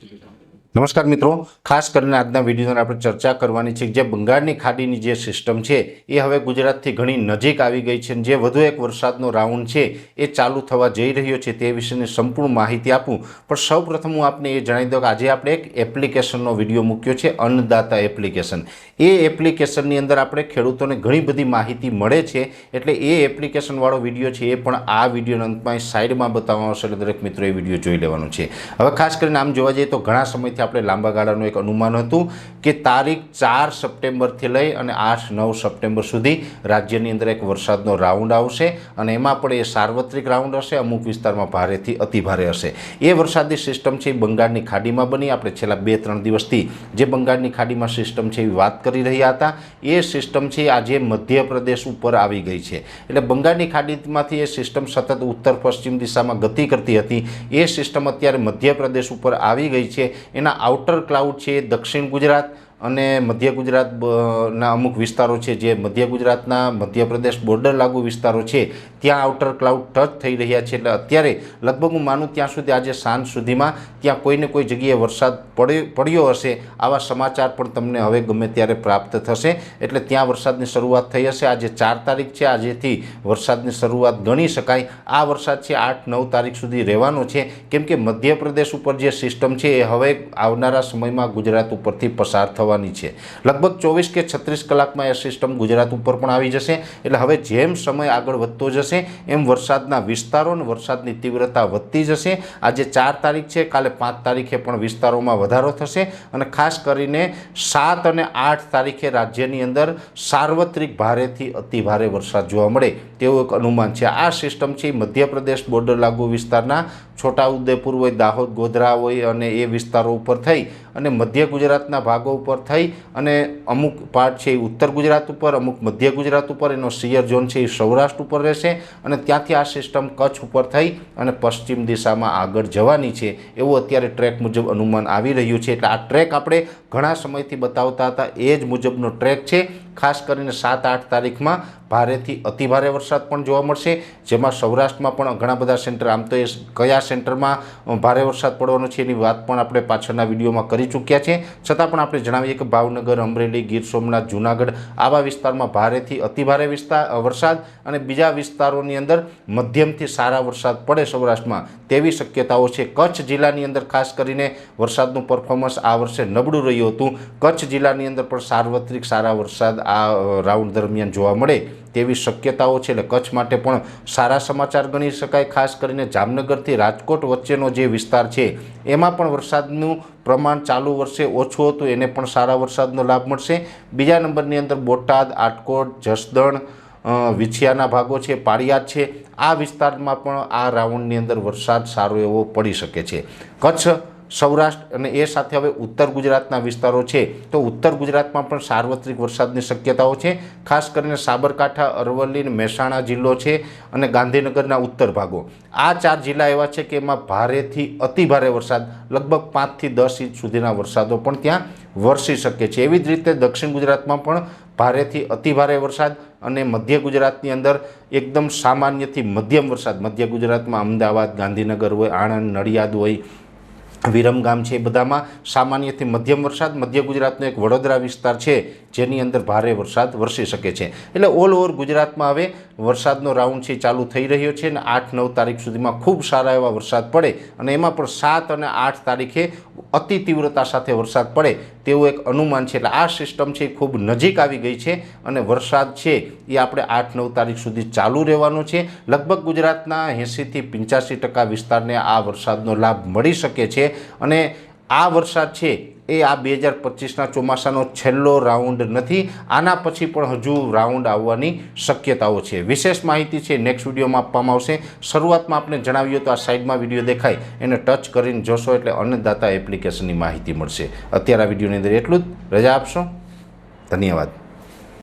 to become. નમસ્કાર મિત્રો. ખાસ કરીને આજના વિડીયોની આપણે ચર્ચા કરવાની છે જે બંગાળની ખાડીની જે સિસ્ટમ છે, એ હવે ગુજરાતથી ઘણી નજીક આવી ગઈ છે જે વધુ એક વરસાદનો રાઉન્ડ છે, એ ચાલુ થવા જઈ રહ્યો છે તે વિશેની સંપૂર્ણ માહિતી આપું. પણ સૌપ્રથમ હું આપને એ જણાવી દઉં કે આજે આપણે એક એપ્લિકેશનનો વીડિયો મૂક્યો છે, અન્નદાતા એપ્લિકેશન એ એપ્લિકેશનની અંદર આપણે ખેડૂતોને ઘણી બધી માહિતી મળે છે, એટલે એ એપ્લિકેશનવાળો વીડિયો છે એ પણ આ વિડીયોના અંતમાં સાઈડમાં બતાવવાનો છે એટલે દરેક મિત્રો એ વીડિયો જોઈ લેવાનો છે. હવે ખાસ કરીને આમ જોવા જઈએ તો ઘણા સમયથી આપણે લાંબા ગાળાનું એક અનુમાન હતું કે તારીખ ચાર સપ્ટેમ્બરથી લઈ અને આઠ નવ સપ્ટેમ્બર સુધી રાજ્યની અંદર એક વરસાદનો રાઉન્ડ આવશે અને એમાં પણ એ સાર્વત્રિક રાઉન્ડ હશે, અમુક વિસ્તારમાં ભારેથી અતિભારે હશે. એ વરસાદી સિસ્ટમ છે એ બંગાળની ખાડીમાં બની. આપણે છેલ્લા બે ત્રણ દિવસથી જે બંગાળની ખાડીમાં સિસ્ટમ છે એવી વાત કરી રહ્યા હતા, એ સિસ્ટમ છે આજે મધ્યપ્રદેશ ઉપર આવી ગઈ છે. એટલે બંગાળની ખાડીમાંથી એ સિસ્ટમ સતત ઉત્તર પશ્ચિમ દિશામાં ગતિ કરતી હતી. એ સિસ્ટમ અત્યારે મધ્યપ્રદેશ ઉપર આવી ગઈ છે. એના આઉટર ક્લાઉડ છે દક્ષિણ ગુજરાત અને મધ્ય ગુજરાત ના અમુક વિસ્તારો છે, જે મધ્ય ગુજરાતના મધ્યપ્રદેશ બોર્ડર લાગુ વિસ્તારો છે, ત્યાં આઉટર ક્લાઉડ ટચ થઈ રહ્યા છે. એટલે અત્યારે લગભગ હું માનું ત્યાં સુધી આજે સાંજ સુધીમાં ત્યાં કોઈને કોઈ જગ્યાએ વરસાદ પડ્યો પડ્યો હશે, આવા સમાચાર પણ તમને હવે ગમે ત્યારે પ્રાપ્ત થશે. એટલે ત્યાં વરસાદની શરૂઆત થઈ હશે. આજે ચાર તારીખ છે, આજેથી વરસાદની શરૂઆત ગણી શકાય. આ વરસાદ છે, આઠ, નવ તારીખ સુધી રહેવાનો છે. કેમ કે મધ્યપ્રદેશ ઉપર જે સિસ્ટમ છે, એ હવે આવનારા સમયમાં ગુજરાત ઉપરથી પસાર થવાની છે. લગભગ ચોવીસ કે છત્રીસ કલાકમાં એ સિસ્ટમ ગુજરાત ઉપર પણ આવી જશે. એટલે હવે જેમ સમય આગળ વધતો જશે, એમ વરસાદના વિસ્તારો અને વરસાદની તીવ્રતા વધતી જશે. આજે ચાર તારીખ છે, કાલે પાંચ તારીખે પણ વિસ્તારોમાં વધારો થશે અને ખાસ કરીને સાત અને આઠ તારીખે રાજ્યની અંદર સાર્વત્રિક ભારેથી અતિ ભારે વરસાદ જોવા મળે તેવું એક અનુમાન છે. આ સિસ્ટમ છે મધ્યપ્રદેશ બોર્ડર લાગુ વિસ્તારના છોટાઉદેપુર હોય, દાહોદ ગોધરા હોય અને એ વિસ્તારો ઉપર થઈ અને મધ્ય ગુજરાતના ભાગો ઉપર થઈ અને અમુક પાર્ટ છે એ ઉત્તર ગુજરાત ઉપર, અમુક મધ્ય ગુજરાત ઉપર, એનો સિયર ઝોન છે એ સૌરાષ્ટ્ર ઉપર રહેશે અને ત્યાંથી આ સિસ્ટમ કચ્છ ઉપર થઈ અને પશ્ચિમ દિશામાં આગળ જવાની છે એવું અત્યારે ટ્રેક મુજબ અનુમાન આવી રહ્યું છે. એટલે આ ટ્રેક આપણે ઘણા સમયથી બતાવતા હતા. એ જ મુજબનો ટ્રેક છે. ખાસ કરીને સાત આઠ તારીખમાં ભારેથી અતિભારે વરસાદ પણ જોવા મળશે. જેમાં સૌરાષ્ટ્રમાં પણ ઘણા બધા સેન્ટર આમ તો એ કયા સેન્ટરમાં ભારે વરસાદ પડવાનો છે એની વાત પણ આપણે પાછળના વિડીયોમાં કરી ચૂક્યા છે. છતાં પણ આપણે જણાવીએ ભાવનગર અમરેલી ગીર સોમનાથ જૂનાગઢ આવા વિસ્તારમાં ભારેથી અતિભારે વિસ્તાર વરસાદ અને બીજા વિસ્તારોની અંદર મધ્યમથી સારા વરસાદ પડે સૌરાષ્ટ્રમાં. તેવી શક્યતાઓ છે. કચ્છ જિલ્લાની અંદર ખાસ કરીને વરસાદનું પરફોર્મન્સ આ વર્ષે નબળું રહ્યું હતું. કચ્છ જિલ્લાની અંદર પણ સાર્વત્રિક સારા વરસાદ આ રાઉન્ડ દરમિયાન જોવા મળે. તેવી શક્યતાઓ છે એટલે કચ્છ માટે પણ સારા સમાચાર ગણી શકાય, ખાસ કરીને જામનગરથી રાજકોટ વચ્ચેનો જે વિસ્તાર છે, એમાં પણ વરસાદનું પ્રમાણ ચાલુ વર્ષે ઓછું હતું, એને પણ સારા વરસાદનો લાભ મળશે. બીજા નંબરની અંદર બોટાદ, આટકોટ, જસદણ વિછિયાના ભાગો છે પાળિયાદ છે, આ વિસ્તારમાં પણ આ રાઉન્ડની અંદર વરસાદ સારો એવો પડી શકે છે. કચ્છ સૌરાષ્ટ્ર અને એ સાથે હવે ઉત્તર ગુજરાતના વિસ્તારો છે. તો ઉત્તર ગુજરાતમાં પણ સાર્વત્રિક વરસાદની શક્યતાઓ છે. ખાસ કરીને સાબરકાંઠા, અરવલ્લી મહેસાણા જિલ્લો છે અને ગાંધીનગરના ઉત્તર ભાગો. આ ચાર જિલ્લા એવા છે કે એમાં ભારેથી અતિ ભારે વરસાદ, લગભગ પાંચથી દસ ઇંચ સુધીના વરસાદો પણ ત્યાં વરસી શકે છે. એવી જ રીતે દક્ષિણ ગુજરાતમાં પણ ભારેથી અતિ ભારે વરસાદ અને મધ્ય ગુજરાતની અંદર એકદમ સામાન્યથી મધ્યમ વરસાદ. મધ્ય ગુજરાતમાં અમદાવાદ, ગાંધીનગર હોય, આણંદ, નડિયાદ હોય વિરમગામ છે એ બધામાં સામાન્યથી મધ્યમ વરસાદ, મધ્ય ગુજરાતનો એક વડોદરા વિસ્તાર છે, જેની અંદર ભારે વરસાદ વરસી શકે છે. એટલે ઓલ ઓવર ગુજરાતમાં હવે વરસાદનો રાઉન્ડ છે ચાલુ થઈ રહ્યો છે અને આઠ નવ તારીખ સુધીમાં ખૂબ સારા એવા વરસાદ પડે અને એમાં પણ સાત અને આઠ તારીખે અતિ તીવ્રતા સાથે વરસાદ પડે તેવું એક અનુમાન છે. એટલે આ સિસ્ટમ છે એ ખૂબ નજીક આવી ગઈ છે અને વરસાદ છે એ આપણે આઠ નવ તારીખ સુધી ચાલુ રહેવાનો છે. લગભગ ગુજરાતના એંસીથી પંચ્યાસી ટકા વિસ્તારને આ વરસાદનો લાભ મળી શકે છે અને આ વરસાદ છે એ આ બે હજાર પચીસના ચોમાસાનો છેલ્લો રાઉન્ડ નથી. આના પછી પણ હજુ રાઉન્ડ આવવાની શક્યતાઓ છે. વિશેષ માહિતી છે, નેક્સ્ટ વિડીયોમાં આપવામાં આવશે. શરૂઆતમાં આપણે જણાવ્યું તો આ સાઈડમાં વીડિયો દેખાય. એને ટચ કરીને જોશો એટલે અન્નદાતા એપ્લિકેશનની માહિતી મળશે. અત્યારે આ વિડીયોની અંદર એટલું જ. રજા આપશો. ધન્યવાદ.